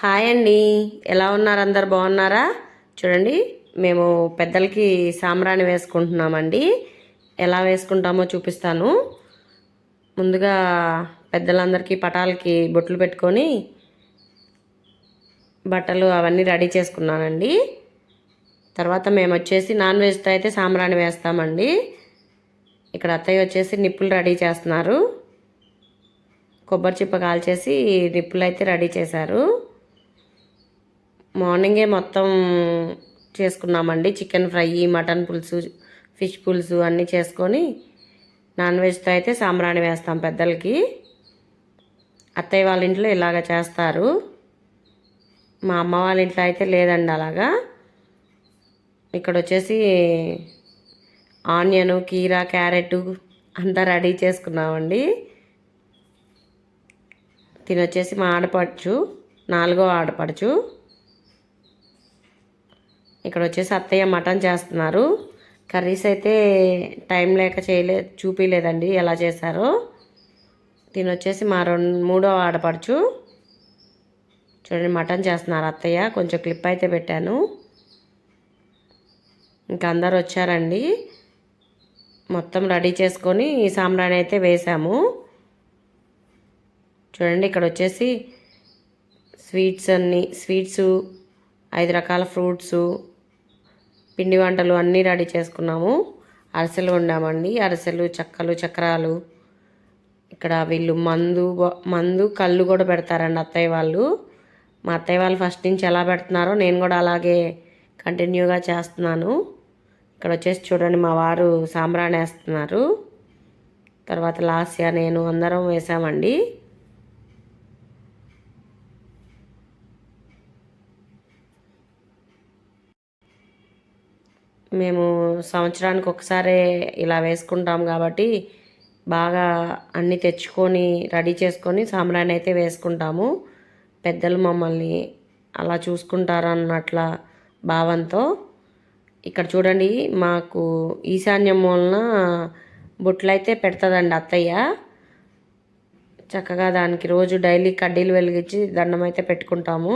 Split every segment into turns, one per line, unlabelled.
Hi అండి. ఎలా ఉన్నారు? అందరు బాగున్నారా? చూడండి మేము పెద్దలకి సాంబ్రాణి వేసుకుంటున్నామండి. ఎలా వేసుకుంటామో చూపిస్తాను. ముందుగా పెద్దలందరికీ పటాలకి బొట్లు పెట్టుకొని బట్టలు అవన్నీ రెడీ చేసుకున్నానండి. తర్వాత మేము వచ్చేసి నాన్ వెజ్తో అయితే సాంబ్రాణి వేస్తామండి. ఇక్కడ అత్తయ్య వచ్చేసి నిప్పులు రెడీ చేస్తున్నారు. కొబ్బరి చిప్ప కాల్చేసి నిప్పులు అయితే రెడీ చేశారు. మార్నింగే మొత్తం చేసుకున్నామండి. చికెన్ ఫ్రై మటన్ పులుసు ఫిష్ పులుసు అన్నీ చేసుకొని నాన్ వెజ్తో అయితే సాంబ్రాణి వేస్తాం పెద్దలకి. అత్తయ్య వాళ్ళ ఇంట్లో ఇలాగ చేస్తారు. మా అమ్మ వాళ్ళ ఇంట్లో అయితే లేదండి అలాగా. ఇక్కడ వచ్చేసి ఆనియను కీరా క్యారెట్ అంతా రెడీ చేసుకున్నామండి. తినొచ్చేసి మా ఆడపడుచు నాలుగో ఆడపడుచు. ఇక్కడ వచ్చేసి అత్తయ్య మటన్ చేస్తున్నారు. కర్రీస్ అయితే టైం లేక చేయలే చూపించలేదండి ఎలా చేశారో. దీని వచ్చేసి మా రెండు మూడో ఆడపడుచు. చూడండి మటన్ చేస్తున్నారు అత్తయ్య కొంచెం క్లిప్ అయితే పెట్టాను. ఇంకా అందరు వచ్చారండి. మొత్తం రెడీ చేసుకొని ఈ సాంబ్రాణి అయితే వేసాము. చూడండి ఇక్కడ వచ్చేసి స్వీట్స్ అన్నీ స్వీట్స్ ఐదు రకాల ఫ్రూట్స్ పిండి వంటలు అన్నీ రెడీ చేసుకున్నాము. అరిసెలు వండామండి. అరిసెలు చక్కలు చక్రాలు. ఇక్కడ వీళ్ళు మందు మందు కళ్ళు కూడా పెడతారండి అత్తయ్య వాళ్ళు. మా అత్తయ్య వాళ్ళు ఫస్ట్ నుంచి ఎలా పెడుతున్నారో నేను కూడా అలాగే కంటిన్యూగా చేస్తున్నాను. ఇక్కడ వచ్చేసి చూడండి మా వారు సాంబ్రాణి వేస్తున్నారు. తర్వాత లాస్య నేను అందరం వేసామండి. మేము సంవత్సరానికి ఒకసారే ఇలా వేసుకుంటాం కాబట్టి బాగా అన్నీ తెచ్చుకొని రెడీ చేసుకొని సాంబ్రాణి అయితే వేసుకుంటాము. పెద్దలు మమ్మల్ని అలా చూసుకుంటారు అన్నట్ల భావంతో. ఇక్కడ చూడండి మాకు ఈశాన్యం మూలన బుట్లయితే పెడతదండి అత్తయ్య. చక్కగా దానికి రోజు డైలీ కడ్డీలు వెలిగించి దండం అయితే పెట్టుకుంటాము.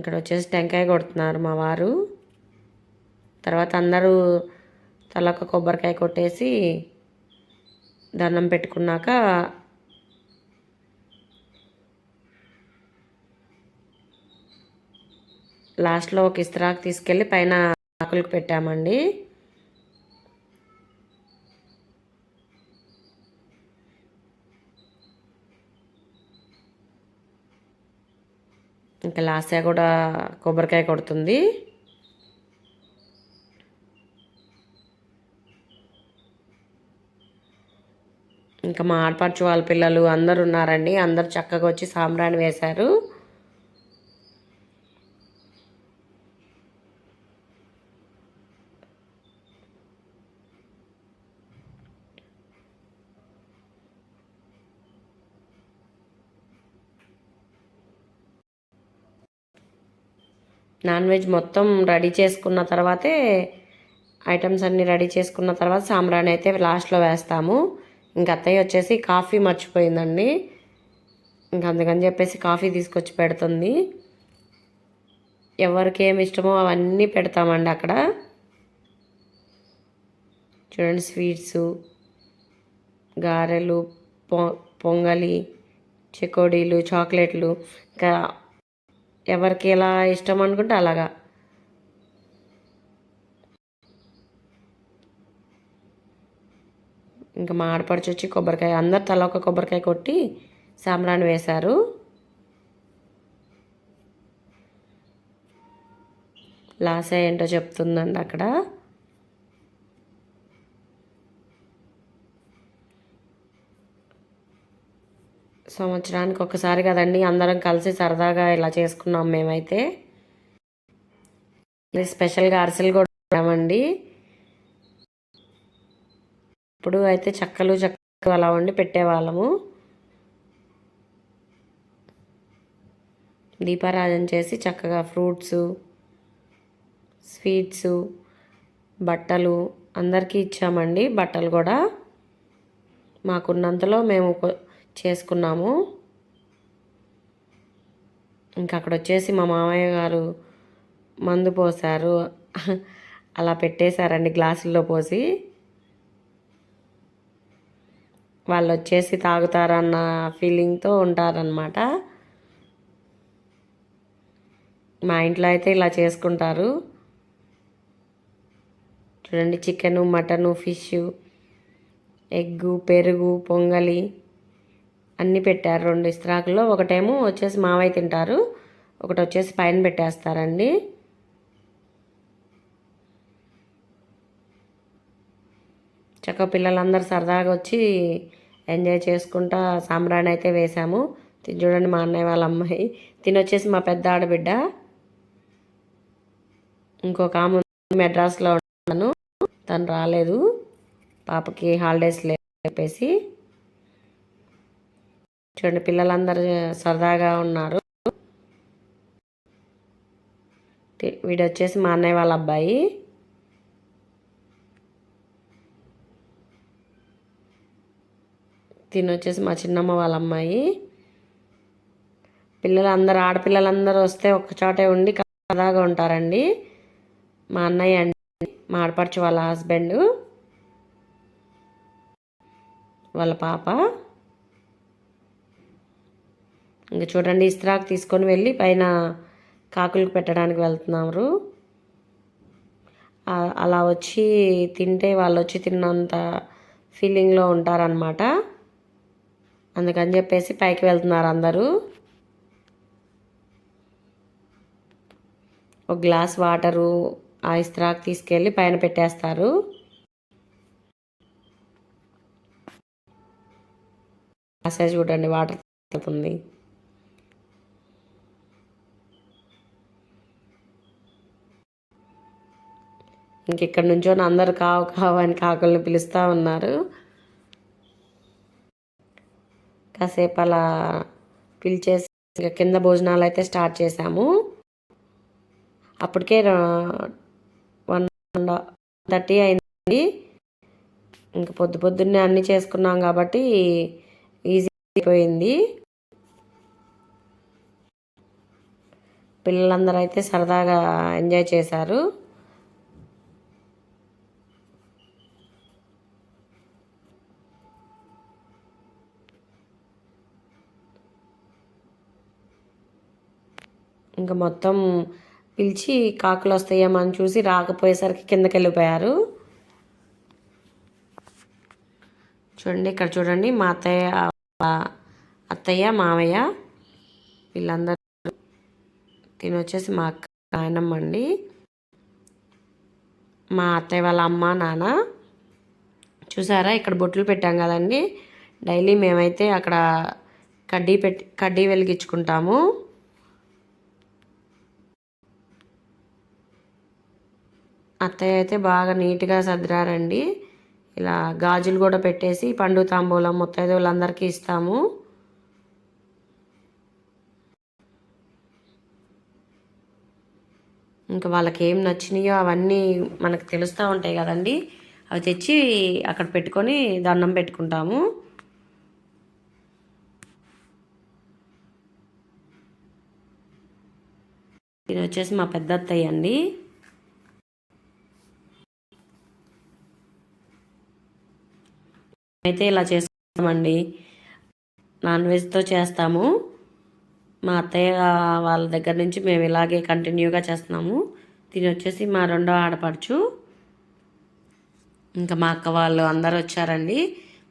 ఇక్కడ వచ్చేసి టెంకాయ కొడుతున్నారు మా వారు. తర్వాత అందరూ తలొక కొబ్బరికాయ కొట్టేసి దండం పెట్టుకున్నాక లాస్ట్లో ఒక ఇస్త్రాకు తీసుకెళ్ళి పైన ఆకులకు పెట్టామండి. ఇంకా లాస్యా కూడా కొబ్బరికాయ కొడుతుంది. ఇంకా మా ఆడపడుచు వాళ్ళ పిల్లలు అందరు ఉన్నారండి. అందరు చక్కగా వచ్చి సాంబ్రాణి వేశారు. నాన్ వెజ్ మొత్తం రెడీ చేసుకున్న తర్వాతే ఐటమ్స్ అన్నీ రెడీ చేసుకున్న తర్వాత సాంబ్రాణి అయితే లాస్ట్లో వేస్తాము. ఇంకా అత్తయ్య వచ్చేసి కాఫీ మర్చిపోయిందండి. ఇంకా అందుకని చెప్పేసి కాఫీ తీసుకొచ్చి పెడుతుంది. ఎవరికి ఏమి ఇష్టమో అవన్నీ పెడతామండి అక్కడ. చూడండి స్వీట్స్ గారెలు పొ పొంగలి చెకోడీలు చాక్లెట్లు ఇంకా ఎవరికి ఎలా ఇష్టం అనుకుంటే అలాగా. ఇంకా మా ఆడపడిచి వచ్చి కొబ్బరికాయ అందరు తల ఒక కొబ్బరికాయ కొట్టి సాంబ్రాణి వేశారు. లాస్ ఏంటో చెప్తుందండి అక్కడ. సంవత్సరానికి ఒకసారి కదండి అందరం కలిసి సరదాగా ఇలా చేసుకున్నాం మేమైతే. స్పెషల్గా అరిసెలు కూడా ఉన్నామండి ఇప్పుడు అయితే చక్కలు చక్కలు అలా వండి పెట్టేవాళ్ళము. దీపారాధన చేసి చక్కగా ఫ్రూట్స్ స్వీట్స్ బట్టలు అందరికీ ఇచ్చామండి బట్టలు కూడా. మాకున్నంతలో మేము చేసుకున్నాము. ఇంకా అక్కడ వచ్చేసి మా మామయ్య గారు మందు పోసారు అలా పెట్టేశారండి గ్లాసుల్లో పోసి. వాళ్ళు వచ్చేసి తాగుతారన్న ఫీలింగ్తో ఉంటారనమాట మా ఇంట్లో అయితే ఇలా చేసుకుంటారు. చూడండి చికెను మటను ఫిష్ ఎగ్గు పెరుగు పొంగలి. అన్నీ పెట్టారు. రెండు ఇస్త్రాకుల్లో ఒకటేమో వచ్చేసి మావయ్య తింటారు. ఒకటి వచ్చేసి పైన పెట్టేస్తారండి. చక్క పిల్లలందరూ సరదాగా వచ్చి ఎంజాయ్ చేసుకుంటా సాంబ్రాణి అయితే వేసాము తిని చూడండి మా అన్నయ్య వాళ్ళ అమ్మాయి. తినొచ్చేసి మా పెద్ద ఆడబిడ్డ. ఇంకొక ఆమె మెడ్రాస్లో ఉన్నాను. తను రాలేదు. పాపకి హాలిడేస్ లేదు చెప్పేసి చూడండి పిల్లలందరూ సరదాగా ఉన్నారు. వీడు వచ్చేసి మా అన్నయ్య వాళ్ళ అబ్బాయి. తిని వచ్చేసి మా చిన్నమ్మ వాళ్ళ అమ్మాయి. పిల్లలందరూ ఆడపిల్లలందరూ వస్తే ఒక్కచోటే ఉండి సరదాగా ఉంటారండి. మా అన్నయ్య అండి మా ఆడపడుచు వాళ్ళ హస్బెండ్. వాళ్ళ పాప. ఇంక చూడండి ఇస్త్రాక్ తీసుకొని వెళ్ళి పైన కాకులకు పెట్టడానికి వెళ్తున్నారు. అలా వచ్చి తింటే వాళ్ళు వచ్చి తిన్నంత ఫీలింగ్లో ఉంటారనమాట అందుకని చెప్పేసి పైకి వెళ్తున్నారు అందరూ. ఒక గ్లాస్ వాటరు ఆ ఇస్త్రాక్ తీసుకెళ్ళి పైన పెట్టేస్తారు. చూడండి వాటర్ తగ్గుతుంది ఇంకెక్కడి ఇక్కడ నుంచో అందరు కావు కావు అని కాకుల్ని పిలుస్తూ ఉన్నారు. కాసేపు అలా పిలిచేసి ఇంకా కింద భోజనాలు అయితే స్టార్ట్ చేశాము. అప్పటికే వన్ థర్టీ అయింది. ఇంకా పొద్దు పొద్దున్నే అన్నీ చేసుకున్నాం కాబట్టి ఈజీ అయిపోయింది. పిల్లలందరూ అయితే సరదాగా ఎంజాయ్ చేశారు. ఇంకా మొత్తం పిలిచి కాకులు వస్తాయేమో అని చూసి రాకపోయేసరికి కిందకి వెళ్ళిపోయారు చూడండి ఇక్కడ చూడండి మా అత్తయ్య అత్తయ్య మామయ్య వీళ్ళందరూ తిని వచ్చేసి మా అక్క నాయనమ్మ అండి. మా అత్తయ్య వాళ్ళ అమ్మ నాన్న. చూసారా ఇక్కడ బొట్లు పెట్టాం కదండి. డైలీ మేమైతే అక్కడ కడ్డీ పెట్టి కడ్డీ వెలిగించుకుంటాము. అత్తయ్య అయితే బాగా నీట్గా సర్దిరారండి ఇలా గాజులు కూడా పెట్టేసి పండు తాంబూలం ముత్తైదువులందరికీ ఇస్తాము. ఇంకా వాళ్ళకి ఏం నచ్చినాయో అవన్నీ మనకు తెలుస్తూ ఉంటాయి కదండి. అవి తెచ్చి అక్కడ పెట్టుకొని దండం పెట్టుకుంటాము. ఇది వచ్చేసి మా పెద్ద అత్తయ్య అండి. అయితే ఇలా చేసుకుంటామండి నాన్ వెజ్తో చేస్తాము. మా అత్తయ్య వాళ్ళ దగ్గర నుంచి మేము ఇలాగే కంటిన్యూగా చేస్తున్నాము. దీని వచ్చేసి మా రెండో ఆడపడుచు. ఇంకా మా అక్క వాళ్ళు అందరు వచ్చారండి.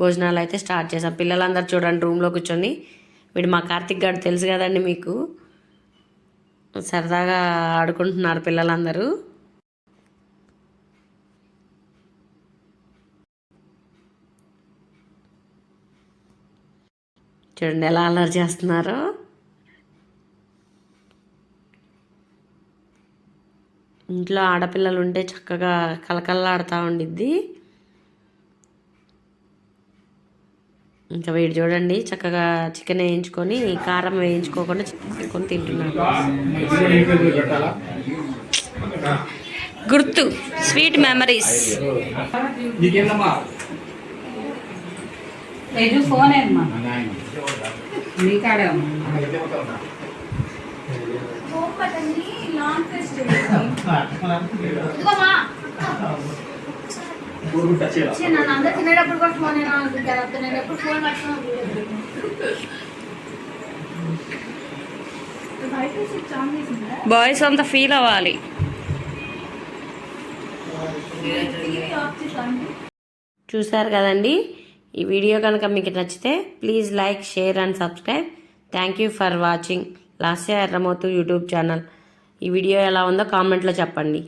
భోజనాలు అయితే స్టార్ట్ చేసాం పిల్లలందరూ చూడండి రూమ్లో కూర్చొని. వీడు మా కార్తిక్ గారు తెలుసు కదండి మీకు. సరదాగా ఆడుకుంటున్నారు పిల్లలందరూ. చూడండి ఎలా అల్లరి చేస్తున్నారో. ఇంట్లో ఆడపిల్లలు ఉంటే చక్కగా కలకల్లాడుతూ ఉండిద్ది. ఇంకా వీడు చూడండి చక్కగా చికెన్ వేయించుకొని కారం వేయించుకోకుండా చికెన్ తింటున్నాడు. గుర్తు స్వీట్ మెమరీస్
లేదు ఫోన్ ఏమ్మా మీ కాడే అమ్మా.
అందరు తినేటప్పుడు కూడా ఫోన్ అనుకుంటారు? ఫోన్
బాయ్స్ అంతా ఫీల్ అవ్వాలి. చూసారు కదండి? ఈ వీడియో కనుక మీకు నచ్చితే please like share and subscribe thank you for watching Lasya Erramothu YouTube channel. ఈ వీడియో ఎలా ఉందో కామెంట్లో చెప్పండి.